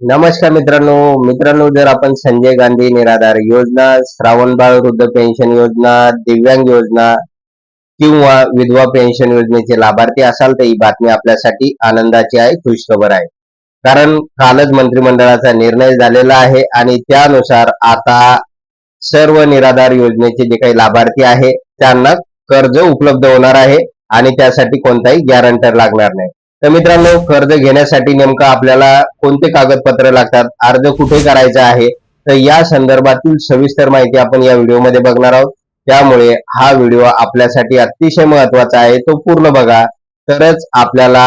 नमस्कार मित्रांनो. मित्रांनो जर आपण संजय गांधी निराधार योजना श्रावणबाळ वृद्ध पेन्शन योजना दिव्यांग योजना किंवा विधवा पेन्शन योजनेचे लाभार्थी असाल तर ही बातमी आपल्यासाठी आनंदाची आहे खुशखबर आहे. कारण कालच मंत्रिमंडळाचा निर्णय झालेला आहे आणि त्यानुसार आता सर्व निराधार योजनेचे जे काही लाभार्थी आहे त्यांना कर्ज उपलब्ध होणार आहे आणि त्यासाठी कोणताही गॅरंटर लागणार नाही. तर मित्रांनो कर्ज घेण्यासाठी नेमकं आपल्याला कोणते कागदपत्र लागतात अर्ज कुठे करायचा आहे तर या संदर्भातील सविस्तर माहिती आपण या व्हिडिओमध्ये बघणार आहोत. त्यामुळे हा व्हिडिओ आपल्यासाठी अतिशय महत्त्वाचा आहे तो पूर्ण बघा. तरच आपल्याला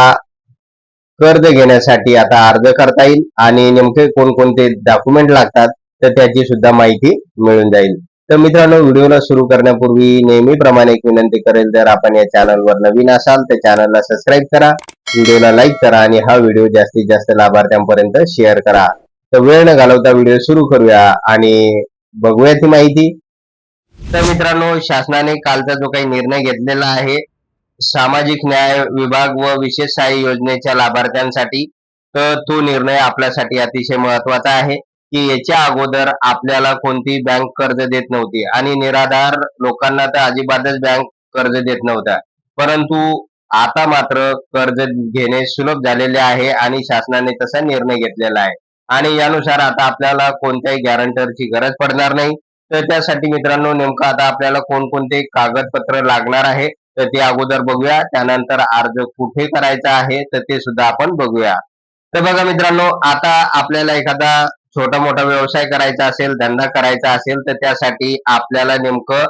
कर्ज घेण्यासाठी आता अर्ज करता येईल आणि नेमके कोणकोणते डॉक्युमेंट लागतात तर त्याची सुद्धा माहिती मिळून जाईल. तर मित्रांनो व्हिडिओला सुरू करण्यापूर्वी नेहमीप्रमाणे एक विनंती करेल जर आपण या चॅनलवर नवीन असाल तर चॅनलला सबस्क्राईब करा. व्हिडिओला लाईक करा आणि हा व्हिडिओ जास्तीत जास्त लाभार्थ्यांपर्यंत शेअर करा. तर वेळ न घालवता व्हिडिओ सुरू करूया आणि बघूया ती माहिती. तर मित्रांनो शासनाने कालचा जो काही निर्णय घेतलेला आहे सामाजिक न्याय विभाग व विशेष सहाय्य योजनेच्या लाभार्थ्यांसाठी तर तो निर्णय आपल्यासाठी अतिशय महत्त्वाचा आहे की याच्या अगोदर आपल्याला कोणती बँक कर्ज देत नव्हती आणि निराधार लोकांना तर अजिबातच बँक कर्ज देत नव्हता परंतु आता मात्र कर्ज घेणे सुलभ झालेले आहे आणि शासनाने तसा निर्णय घेतलेला आहे. आणि यानुसार आता आपल्याला कोणत्याही गॅरंटरची गरज पडणार नाही. तर त्यासाठी मित्रांनो नेमकं आता आपल्याला कोणकोणते कागदपत्र लागणार आहे तर ते अगोदर बघूया. त्यानंतर अर्ज कुठे करायचा आहे तर ते सुद्धा आपण बघूया. तर बघा मित्रांनो आता आपल्याला एखादा छोटा मोठा व्यवसाय करायचा असेल धंदा करायचा असेल तर त्यासाठी आपल्याला नेमकं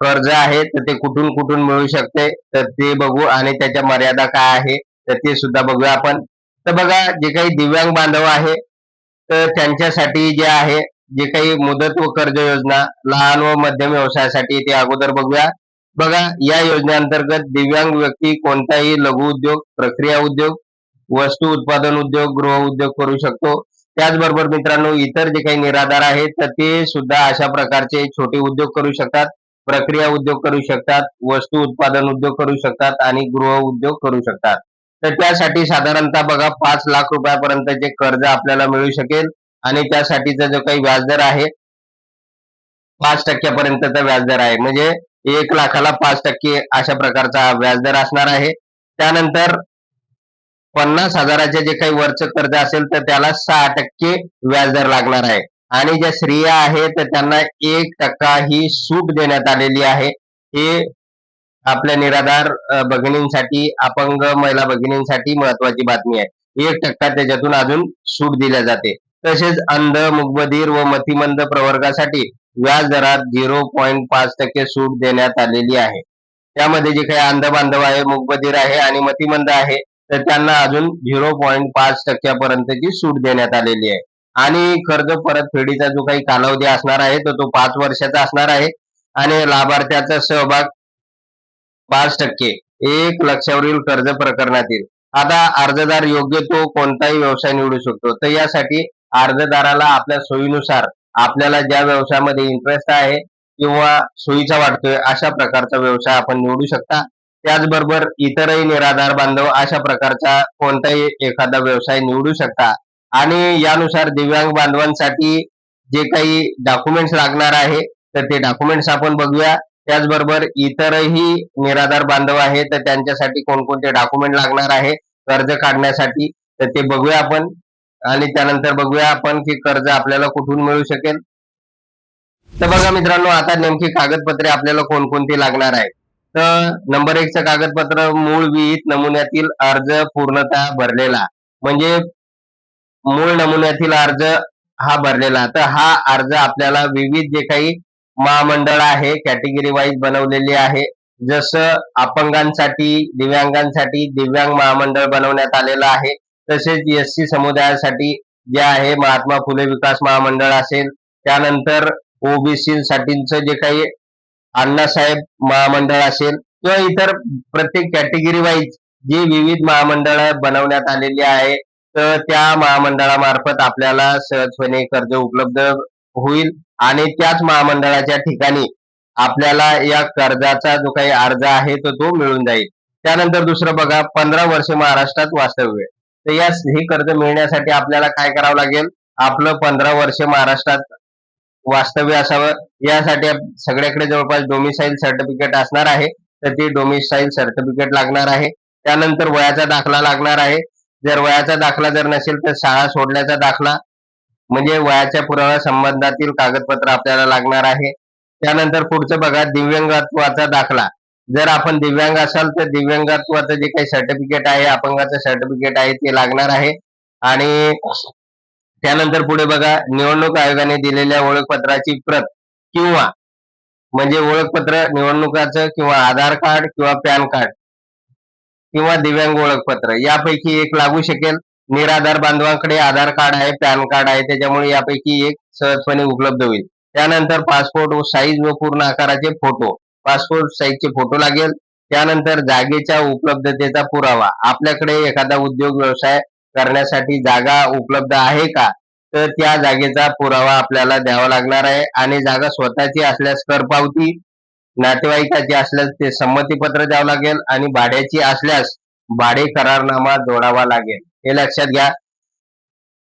कर्ज आहे तर ते कुठून कुठून मिळू शकते तर ते बघू. आणि त्याच्या मर्यादा काय आहे तर ते सुद्धा बघूया आपण. तर बघा जे काही दिव्यांग बांधव आहे तर त्यांच्यासाठी जे आहे जे काही मुदत व कर्ज योजना लहान व मध्यम व्यवसायासाठी ते अगोदर बघूया. बघा या योजनेअंतर्गत दिव्यांग व्यक्ती कोणताही लघु उद्योग प्रक्रिया उद्योग वस्तू उत्पादन उद्योग गृह उद्योग करू शकतो. त्याचबरोबर मित्रांनो इतर जे काही निराधार आहेत तर ते सुद्धा अशा प्रकारचे छोटे उद्योग करू शकतात. प्रक्रिया उद्योग करू शकतात वस्तू उत्पादन उद्योग करू शकतात आणि गृह उद्योग करू शकतात. तर त्यासाठी साधारणतः बघा पाच लाख रुपयापर्यंतचे कर्ज आपल्याला मिळू शकेल आणि त्यासाठीचा जो काही व्याजदर आहे पाच टक्क्यापर्यंतचा व्याजदर आहे. म्हणजे एक लाखाला पाच टक्के अशा प्रकारचा व्याजदर असणार आहे. त्यानंतर पन्नास हजाराचे जे काही वरचं कर्ज असेल तर त्याला सहा टक्के व्याजदर लागणार आहे. आणि ज्या स्त्रिया आहेत तर त्यांना एक टक्का ही सूट देण्यात आलेली आहे. हे आपल्या निराधार भगिनींसाठी अपंग महिला भगिनींसाठी महत्वाची बातमी आहे. एक टक्का त्याच्यातून अजून सूट दिल्या जाते. तसेच अंध मुकबधीर व मतिमंद प्रवर्गासाठी व्याज दरात झिरो पॉईंट पाच टक्के सूट देण्यात आलेली आहे. त्यामध्ये जे काही अंध बांधव आहे मुकबधीर आहे आणि मतिमंद आहे तर त्यांना अजून झिरो पॉईंट पाच टक्क्यापर्यंतची सूट देण्यात आलेली आहे. आणि कर्ज परतफेडीचा जो काही कालावधी असणार आहे तर तो पाच वर्षाचा असणार आहे. आणि लाभार्थ्याचा सहभाग पाच टक्के एक लक्षावरील कर्ज प्रकरणातील. आता अर्जदार योग्य तो कोणताही व्यवसाय निवडू शकतो. तर यासाठी अर्जदाराला आपल्या सोयीनुसार आपल्याला ज्या व्यवसायामध्ये इंटरेस्ट आहे किंवा सोयीचा वाटतोय अशा प्रकारचा व्यवसाय आपण निवडू शकता. त्याचबरोबर इतरही निराधार बांधव अशा प्रकारचा कोणताही एखादा व्यवसाय निवडू शकता. आणि यानुसार दिव्यांग बांधवांसाठी जे काही डॉक्युमेंट्स लागणार आहे तर ते डॉक्युमेंट्स आपण बघूया. त्याचबरोबर इतरही निराधार बांधव आहे तर त्यांच्यासाठी कोणकोणते डॉक्युमेंट लागणार आहे कर्ज काढण्यासाठी तर ते बघूया आपण. आणि त्यानंतर बघूया आपण की कर्ज आपल्याला कुठून मिळू शकेल. तर बघा मित्रांनो आता नेमकी कागदपत्रे आपल्याला कोणकोणती लागणार आहे तर नंबर एकचं कागदपत्र मूळ विहित नमुन्यातील अर्ज पूर्णतः भरलेला. म्हणजे मूळ नमुन्यातील अर्ज हा भरलेला तर हा अर्ज आपल्याला विविध जे काही महामंडळ आहे कॅटेगरी वाईज बनवलेली आहे. जसं अपंगांसाठी दिव्यांगांसाठी दिव्यांग महामंडळ बनवण्यात आलेलं आहे. तसेच एस सी समुदायासाठी जे आहे महात्मा फुले विकास महामंडळ असेल. त्यानंतर ओबीसी साठीचं जे काही अण्णासाहेब महामंडळ असेल किंवा इतर प्रत्येक कॅटेगरी वाईज जी विविध महामंडळ बनवण्यात आलेली आहे तर त्या महामंडळामार्फत आपल्याला सहजपणे कर्ज उपलब्ध होईल आणि त्याच महामंडळाच्या ठिकाणी आपल्याला या कर्जाचा जो काही अर्ज आहे तो तो मिळून जाईल. त्यानंतर दुसरं बघा पंधरा वर्ष महाराष्ट्रात वास्तव्य. तर या हे कर्ज मिळण्यासाठी आपल्याला काय करावं लागेल? आपलं पंधरा वर्ष महाराष्ट्रात वास्तव्य असावं. यासाठी सगळ्याकडे जवळपास डोमिसाईल सर्टिफिकेट असणार आहे. तर ते डोमिसाईल सर्टिफिकेट लागणार आहे. त्यानंतर वयाचा दाखला लागणार आहे. जर वयाचा दाखला जर नसेल तर शाळा सोडल्याचा दाखला. म्हणजे वयाच्या पुराव्या संबंधातील कागदपत्र आपल्याला लागणार आहे. त्यानंतर पुढचं बघा दिव्यांगत्वाचा दाखला. जर आपण दिव्यांग असाल तर दिव्यांगत्वाचं जे काही सर्टिफिकेट आहे अपंगाचं सर्टिफिकेट आहे ते लागणार आहे. आणि त्यानंतर पुढे बघा निवडणूक आयोगाने दिलेल्या ओळखपत्राची प्रत किंवा म्हणजे ओळखपत्र निवडणुकाचं किंवा आधार कार्ड किंवा पॅन कार्ड. किंवा दिव्यांग ओळखपत्र. यापैकी एक लागू शकेल. निराधार बांधवांकडे आधार कार्ड आहे पॅन कार्ड आहे त्याच्यामुळे यापैकी एक सहजपणे उपलब्ध होईल. त्यानंतर पासपोर्ट साईज व पूर्ण आकाराचे फोटो पासपोर्ट साईजचे फोटो लागेल. त्यानंतर जागेच्या उपलब्धतेचा पुरावा. आपल्याकडे एखादा उद्योग व्यवसाय करण्यासाठी जागा उपलब्ध आहे का? तर त्या जागेचा पुरावा आपल्याला द्यावा लागणार आहे. आणि जागा स्वतःची असल्यास कर पावती नातेवाईकाचे असल्यास ते संमतीपत्र द्यावं लागेल आणि भाड्याची असल्यास भाडे करारनामा जोडावा लागेल. हे लक्षात घ्या.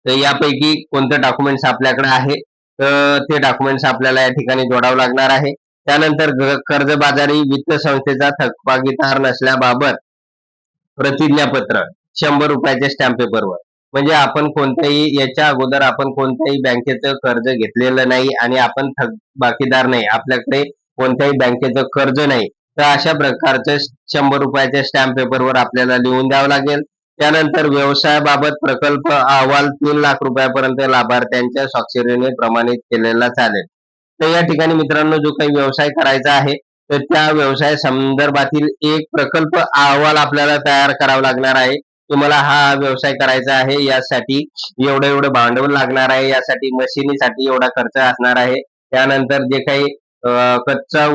तर यापैकी कोणते डॉक्युमेंट्स आपल्याकडे आहे? तर ते डॉक्युमेंट्स आपल्याला या ठिकाणी जोडावं लागणार आहे. त्यानंतर कर्जबाजारी वित्त संस्थेचा थकबागीदार नसल्याबाबत प्रतिज्ञापत्र शंभर रुपयाच्या स्टॅम्प पेपरवर म्हणजे आपण कोणत्याही याच्या अगोदर आपण कोणत्याही बँकेचं कर्ज घेतलेलं नाही आणि आपण थकबाकीदार नाही. आपल्याकडे कोणत्याही बँकेचं कर्ज नाही तर अशा प्रकारचं शंभर रुपयाच्या स्टॅम्प पेपरवर आपल्याला लिहून द्यावं लागेल. त्यानंतर व्यवसायाबाबत प्रकल्प अहवाल तीन लाख रुपयापर्यंत लाभार्थ्यांच्या स्वाक्षरीने प्रमाणित केलेला चालेल. तर या ठिकाणी मित्रांनो जो काही व्यवसाय करायचा आहे तर त्या व्यवसाय संदर्भातील एक प्रकल्प अहवाल आपल्याला तयार करावा लागणार आहे. तुम्हाला हा व्यवसाय करायचा आहे यासाठी एवढं एवढं भांडवल लागणार आहे यासाठी मशिनीसाठी एवढा खर्च असणार आहे. त्यानंतर जे काही कच्चा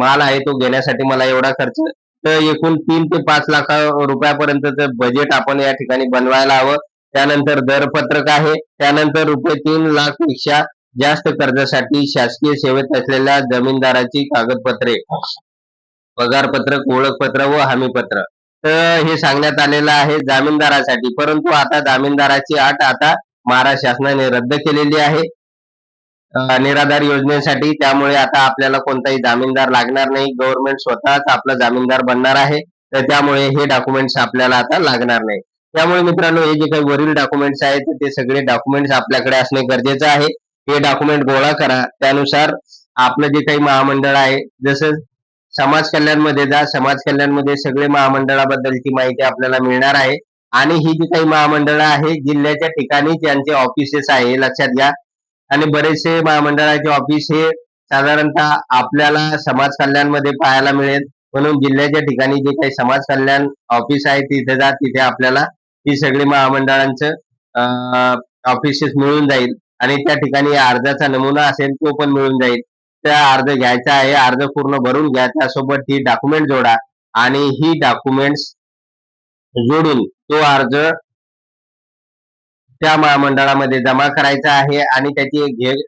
माल आहे तो घेण्यासाठी मला एवढा खर्च. तर एकूण तीन ते पाच लाख रुपयापर्यंतचं बजेट आपण या ठिकाणी बनवायला हवं. त्यानंतर दरपत्रक आहे. त्यानंतर रुपये तीन लाखपेक्षा जास्त कर्जासाठी शासकीय सेवेत असलेल्या जमीनदाराची कागदपत्रे. पगारपत्रक ओळखपत्र व हमीपत्र. तर हे सांगण्यात आलेलं आहे जामीनदारासाठी. परंतु आता जामीनदाराची अट आता महाराष्ट्र शासनाने रद्द केलेली आहे. निराधार योजनेसाठी. त्यामुळे आता आपल्याला कोणताही जामीनदार लागणार नाही. गव्हर्नमेंट स्वतःच आपला जामीनदार बनणार आहे. तर त्यामुळे हे डॉक्युमेंट्स आपल्याला आता लागणार नाही. त्यामुळे मित्रांनो हे जे काही वरील डॉक्युमेंट्स आहेत ते सगळे डॉक्युमेंट्स आपल्याकडे असणे गरजेचं आहे. हे डॉक्युमेंट गोळा करा. त्यानुसार आपलं जे काही महामंडळ आहे जसं समाज कल्याणमध्ये जा समाज कल्याणमध्ये सगळे महामंडळाबद्दलची माहिती आपल्याला मिळणार आहे. आणि ही जी काही महामंडळ आहे जिल्ह्याच्या ठिकाणी ज्यांचे ऑफिसेस आहे लक्षात घ्या. आणि बरेचसे महामंडळाचे ऑफिस हे साधारणतः आपल्याला समाज कल्याणमध्ये पाहायला मिळेल. म्हणून जिल्ह्याच्या ठिकाणी जे काही समाज कल्याण ऑफिस आहे तिथे जा तिथे आपल्याला ही सगळी महामंडळांचं ऑफिसेस मिळून जाईल. आणि त्या ठिकाणी अर्जाचा नमुना असेल तो पण मिळून जाईल. त्या अर्ज घ्यायचा आहे अर्ज पूर्ण भरून घ्या त्यासोबत ही डॉक्युमेंट जोडा. आणि ही डॉक्युमेंट्स जोडून तो अर्ज त्या महामंडळामध्ये जमा करायचा आहे आणि त्याची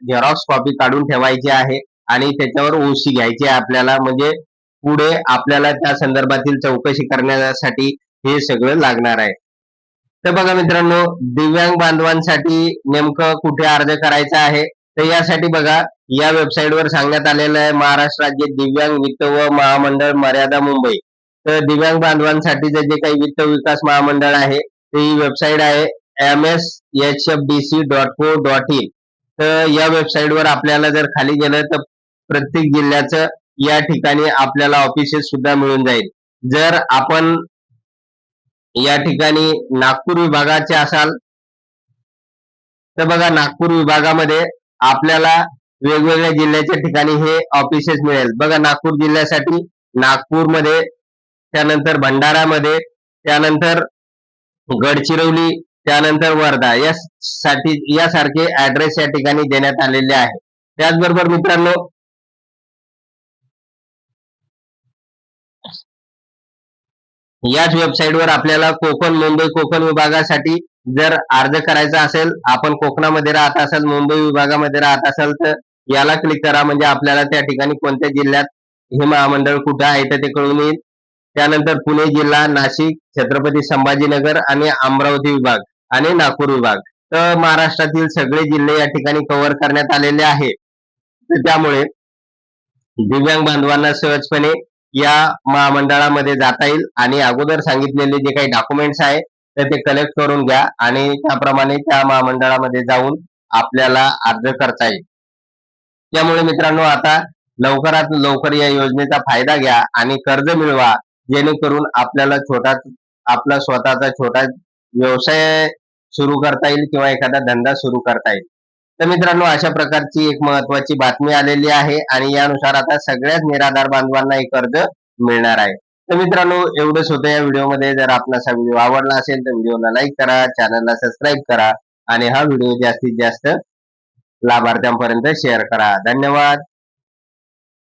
झेरॉक्स कॉपी काढून ठेवायची आहे आणि त्याच्यावर ओशी घ्यायची आहे आपल्याला. म्हणजे पुढे आपल्याला त्या संदर्भातील चौकशी करण्यासाठी हे सगळं लागणार आहे. तर बघा मित्रांनो दिव्यांग बांधवांसाठी नेमकं कुठे अर्ज करायचा आहे? तर यासाठी बघा या वेबसाईटवर सांगण्यात आलेलं आहे महाराष्ट्र राज्य दिव्यांग वित्त व महामंडळ मर्यादा मुंबई. तर दिव्यांग बांधवांसाठीचं जे काही वित्त विकास महामंडळ आहे ते ही वेबसाईट आहे. M S H F D C dot co dot in तर या वेबसाईटवर आपल्याला जर खाली गेलं तर प्रत्येक जिल्ह्याचं या ठिकाणी आपल्याला ऑफिसेस सुद्धा मिळून जाईल. जर आपण या ठिकाणी नागपूर विभागाचे असाल तर बघा नागपूर विभागामध्ये आपल्याला वेगवेगळ्या जिल्ह्याच्या ठिकाणी हे ऑफिसेस मिळेल. बघा नागपूर जिल्ह्यासाठी नागपूरमध्ये त्यानंतर भंडारामध्ये त्यानंतर गडचिरोली त्यानंतर वर्धा यासाठी यासारखे ऍड्रेस या ठिकाणी देण्यात आलेले आहे. त्याचबरोबर मित्रांनो याच वेबसाईटवर आपल्याला कोकण मुंबई कोकण विभागासाठी जर अर्ज करायचा असेल आपण कोकणामध्ये राहत असाल मुंबई विभागामध्ये राहत असाल तर याला क्लिक करा. म्हणजे आपल्याला त्या ठिकाणी कोणत्या जिल्ह्यात हे महामंडळ कुठे आहे तर ते कळून येईल. त्यानंतर पुणे जिल्हा नाशिक छत्रपती संभाजीनगर आणि अमरावती विभाग. आणि नागपूर विभाग. तर महाराष्ट्रातील सगळे जिल्हे या ठिकाणी कव्हर करण्यात आलेले आहे तर त्यामुळे दिव्यांग बांधवांना सहजपणे या महामंडळामध्ये जाता येईल आणि अगोदर सांगितलेले जे काही डॉक्युमेंट्स आहे तर ते कलेक्ट करून घ्या आणि त्याप्रमाणे त्या महामंडळामध्ये जाऊन आपल्याला अर्ज करता येईल. त्यामुळे मित्रांनो आता लवकरात लवकर या योजनेचा फायदा घ्या आणि कर्ज मिळवा जेणेकरून आपल्याला छोटा आपला स्वतःचा छोटा व्यवसाय सुरू करता येईल किंवा एखादा धंदा सुरू करता येईल. तर मित्रांनो अशा प्रकारची एक महत्वाची बातमी आलेली आहे आणि यानुसार आता सगळ्याच निराधार बांधवांना हे कर्ज मिळणार आहे. तर मित्रांनो एवढंच होतं या व्हिडिओमध्ये. जर आपणास हा व्हिडिओ आवडला असेल तर व्हिडिओला लाईक करा चॅनलला सबस्क्राईब करा आणि हा व्हिडिओ जास्तीत जास्त लाभार्थ्यांपर्यंत शेअर करा. धन्यवाद.